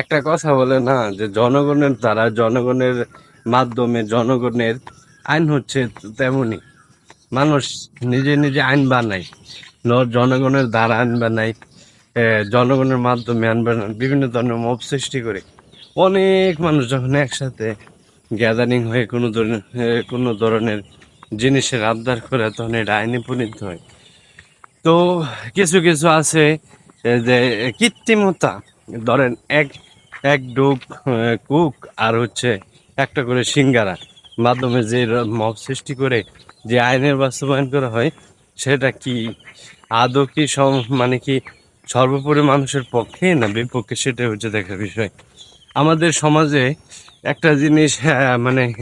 একটা কথা বলে না, যে জনগণের দ্বারা, জনগণের মাধ্যমে জনগণের আইন হচ্ছে তেমনই। মানুষ নিজে নিজে আইন বানায় জনগণের দ্বারা আইন বানায় জনগণের মাধ্যমে আইন বানায়, বিভিন্ন ধরনের মব সৃষ্টি করে। অনেক মানুষ যখন একসাথে গ্যাদারিং হয়ে কোনো ধরনের কোনো ধরনের জিনিসের আবদার করে, তখন এটা আইনে পরিণত হয়। তো কিছু কিছু আছে যে কৃত্রিমতা। ধরেন এক এক ডুব কুক আর হচ্ছে একটা করে সিঙ্গারা। মাধ্যমে যে র- মব সৃষ্টি করে, যে আইনের বাস্তবায়ন করা হয়, সেটা কি আদৌ কি মানে কি সর্বোপরি মানুষের পক্ষে না বিপক্ষে, সেটা হচ্ছে দেখার বিষয়। আমাদের সমাজে একটা জিনিস মানে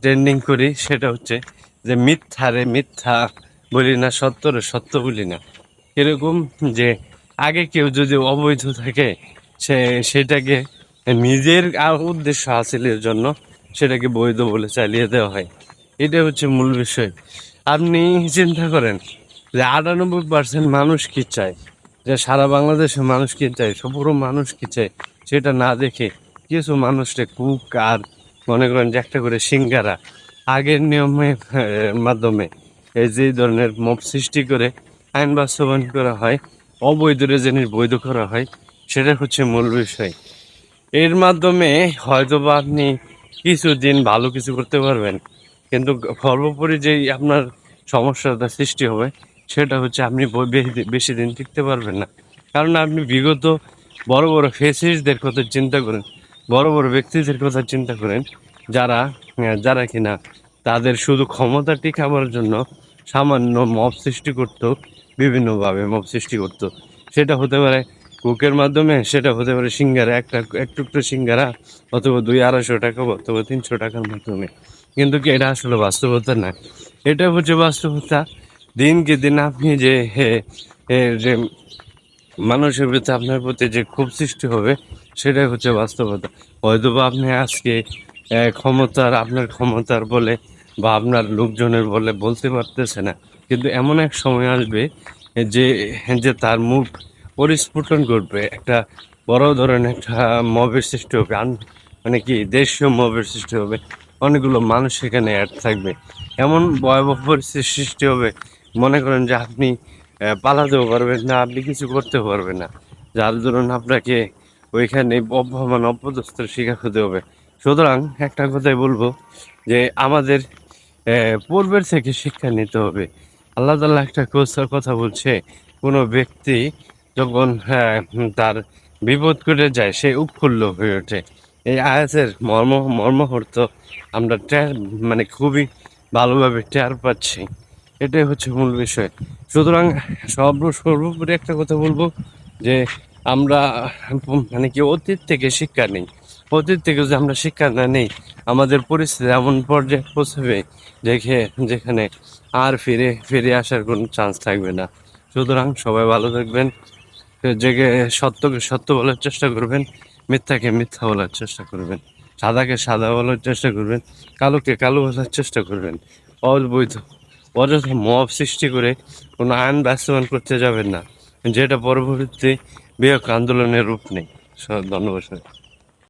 ট্রেন্ডিং করি, সেটা হচ্ছে যে মিথ্যারে মিথ্যা বলি না, সত্য রে সত্য বলি না। এরকম যে আগে কেউ যদি অবৈধ থাকে সে, সেটাকে নিজের উদ্দেশ্য হাসিলের জন্য সেটাকে বৈধ বলে চালিয়ে দেওয়া হয়। এটা হচ্ছে মূল বিষয়। আপনি চিন্তা করেন যে আটানব্বই পার্সেন্ট মানুষ কি চায়? যে সারা বাংলাদেশের মানুষ কি চায়? পুরো মানুষ কি চায়? সেটা না দেখে কিছু মানুষকে কুক আর মনে করেন যে একটা করে সিঙ্গারা আগের নিয়মের মাধ্যমে এই যে ধরনের মপ সৃষ্টি করে আইন বাস্তবায়ন করা হয়, অবৈধ জিনিস বৈধ করা হয় সেটা হচ্ছে মূল বিষয়। এর মাধ্যমে হয়তো বা আপনি কিছুদিন ভালো কিছু করতে পারবেন। কিন্তু সর্বোপরি যেই আপনার সমস্যাটা সৃষ্টি হবে, সেটা হচ্ছে আপনি বেশি- দিন টিকতে পারবেন না। কারণ আপনি বিগত বড় বড় ফেসিসদের কথা চিন্তা করেন, বড় বড় ব্যক্তিদের কথা চিন্তা করেন, যারা যারা কিনা তাদের শুধু ক্ষমতা টিকাবার জন্য সামান্য মব সৃষ্টি করত, বিভিন্নভাবে মব সৃষ্টি করত। সেটা হতে পারে কুকের মাধ্যমে সেটা হতে পারে সিঙ্গারা একটা এক টুকরো সিঙ্গারা অথবা দুই আড়াইশো টাকা অথবা তিনশো টাকার মাধ্যমে। কিন্তু কি এটা আসলে বাস্তবতা না? এটা হচ্ছে বাস্তবতা। দিনকে দিন আপনি যে হে, যে মানুষের প্রতি আপনার প্রতি যে ক্ষোভ সৃষ্টি হবে সেটাই হচ্ছে বাস্তবতা। হয়তো বা আপনি আজকে ক্ষমতার আপনার ক্ষমতার বলে বা আপনার লোকজনের বলে বলতে পারতেছে না। কিন্তু এমন এক সময় আসবে যে যে তার মুখ পরিস্ফুটন করবে একটা বড় ধরনের একটা মবের সৃষ্টি হবে মানে কি, দেশীয় মবের সৃষ্টি হবে, অনেকগুলো মানুষ সেখানে অ্যাড থাকবে। এমন ভয়াবহ পরিস্থিতির সৃষ্টি হবে, মনে করেন যে আপনি পালাতেও পারবেন না, আপনি কিছু করতেও পারবেন না। যার ধরুন আপনাকে ওইখানে অপমান, অপদস্থের শিকার হতে হবে। সুতরাং একটা কথাই বলব যে আমাদের পূর্বের থেকে শিক্ষা নিতে হবে। আল্লাহ তাল্লাহ একটা কথা বলছে, কোনো ব্যক্তি যখন হ্যাঁ, তার বিপদ করে যায় সে উৎফুল্ল হয়ে ওঠে। এই আয়াতের মর্ম মর্মহর্ত আমরা টের মানে খুবই ভালোভাবে টের পাচ্ছি। এটাই হচ্ছে মূল বিষয়। সুতরাং সর্ব সর্বোপরি একটা কথা বলব যে আমরা মানে কি অতীত থেকে শিক্ষা নেই। অতীত থেকে যদি আমরা শিক্ষা না নেই আমাদের পরিস্থিতি এমন পর্যায়ে পৌঁছবে দেখে যেখানে আর ফিরে ফিরে আসার কোনো চান্স থাকবে না। সুতরাং সবাই ভালো থাকবেন। যে সত্যকে সত্য বলার চেষ্টা করবেন, মিথ্যাকে মিথ্যা বলার চেষ্টা করবেন, সাদাকে সাদা বলার চেষ্টা করবেন, কালোকে কালো বলার চেষ্টা করবেন। অবৈধ, অযথা মব সৃষ্টি করে কোনো আইন বাস্তবায়ন করতে যাবেন না। যেটা পরবর্তী বিয়োগ আন্দোলনের রূপ নেই। ধন্যবাদ।